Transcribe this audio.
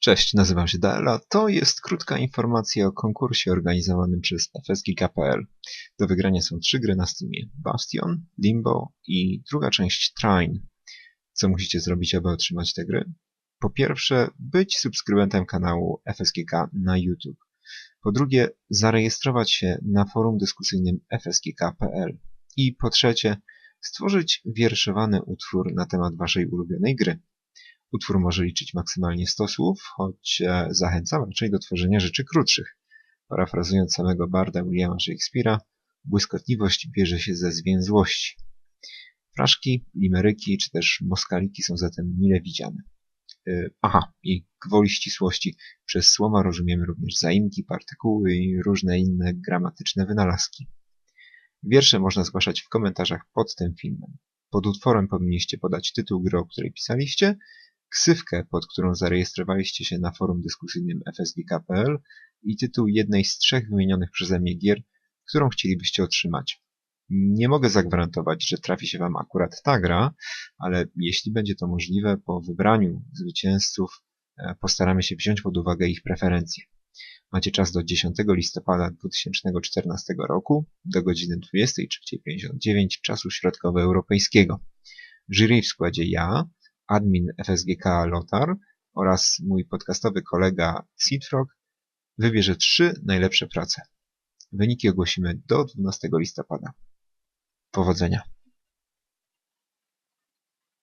Cześć, nazywam się Daela. To jest krótka informacja o konkursie organizowanym przez FSGK.pl. Do wygrania są trzy gry na Steamie. Bastion, Limbo i druga część Trine. Co musicie zrobić, aby otrzymać te gry? Po pierwsze, być subskrybentem kanału FSGK na YouTube. Po drugie, zarejestrować się na forum dyskusyjnym fsgk.pl. I po trzecie, stworzyć wierszowany utwór na temat waszej ulubionej gry. Utwór może liczyć maksymalnie 100 słów, choć e, zachęcam raczej do tworzenia rzeczy krótszych. Parafrazując samego barda Williama Shakespeare'a, błyskotliwość bierze się ze zwięzłości. Fraszki, limeryki czy też moskaliki są zatem mile widziane. E, aha, i gwoli ścisłości przez słowa rozumiemy również zaimki, partykuły i różne inne gramatyczne wynalazki. Wiersze można zgłaszać w komentarzach pod tym filmem. Pod utworem powinniście podać tytuł gry, o której pisaliście, ksywkę, pod którą zarejestrowaliście się na forum dyskusyjnym fsgk.pl i tytuł jednej z trzech wymienionych przeze mnie gier, którą chcielibyście otrzymać. Nie mogę zagwarantować, że trafi się Wam akurat ta gra, ale jeśli będzie to możliwe, po wybraniu zwycięzców e, postaramy się wziąć pod uwagę ich preferencje. Macie czas do 10 listopada 2014 roku do godziny 23.59 czasu środkowoeuropejskiego. Jury w składzie ja, admin FSGK Lotar oraz mój podcastowy kolega Seedfrog wybierze trzy najlepsze prace. Wyniki ogłosimy do 12 listopada. Powodzenia!